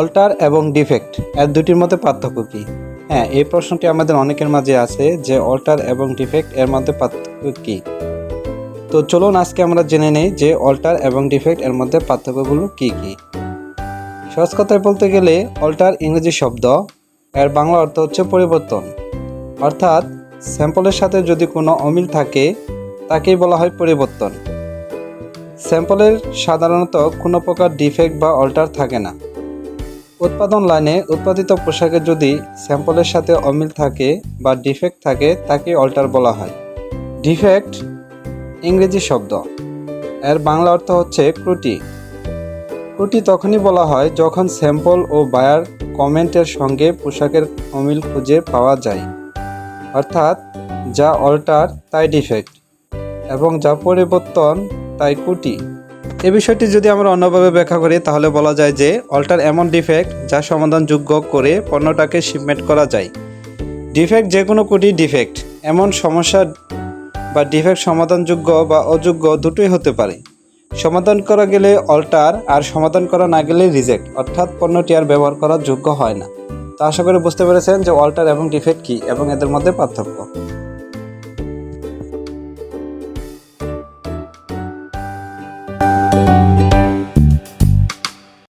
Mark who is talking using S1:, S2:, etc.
S1: Alter এবং defect এর দুটির মধ্যে পার্থক্য কী? হ্যাঁ এই প্রশ্নটি আমাদের অনেকের মাঝে আছে যে অল্টার এবং ডিফেক্ট এর মধ্যে পার্থক্য কী? তো চলুন আজকে আমরা জেনে নেই যে অল্টার এবং ডিফেক্ট এর মধ্যে পার্থক্যগুলো কী কী। সহজ কথায় বলতে গেলে অল্টার ইংরেজি শব্দ, এর বাংলা অর্থ হচ্ছে পরিবর্তন। অর্থাৎ স্যাম্পলের সাথে যদি কোনো অমিল থাকে, তাকেই বলা হয় পরিবর্তন। স্যাম্পলের সাধারণত কোনো প্রকার ডিফেক্ট বা অল্টার থাকে না। উৎপাদন লাইনে উৎপাদিত পোশাকে যদি স্যাম্পলের সাথে অমিল থাকে বা ডিফেক্ট থাকে, তাকে অল্টার বলা হয়। ডিফেক্ট ইংরেজি শব্দ। এর বাংলা অর্থ হচ্ছে ক্রুটি। ক্রুটি তখনই বলা হয় যখন স্যাম্পল ও বায়ার কমেন্টের সঙ্গে পোশাকের অমিল খুঁজে পাওয়া যায়। অর্থাৎ, যা অল্টার, তাই ডিফেক্ট। এবং যা পরিবর্তন, তাই কুটি এ বিষয়টি যদি আমরা অন্যভাবে ব্যাখ্যা করি, তাহলে বলা যায় যে অল্টার এমন ডিফেক্ট যা সমাধানযোগ্য করে পণ্যটাকে শিপমেন্ট করা যায়। ডিফেক্ট যে কোনো কোটি ডিফেক্ট, এমন সমস্যা বা ডিফেক্ট সমাধানযোগ্য বা অযোগ্য দুটোই হতে পারে। সমাধান করা গেলে অল্টার আর সমাধান করা না গেলে রিজেক্ট, অর্থাৎ পণ্যটি আর ব্যবহার করার যোগ্য হয় না। তো আশা করি বুঝতে পেরেছেন যে অল্টার এবং ডিফেক্ট কী এবং এদের মধ্যে পার্থক্য।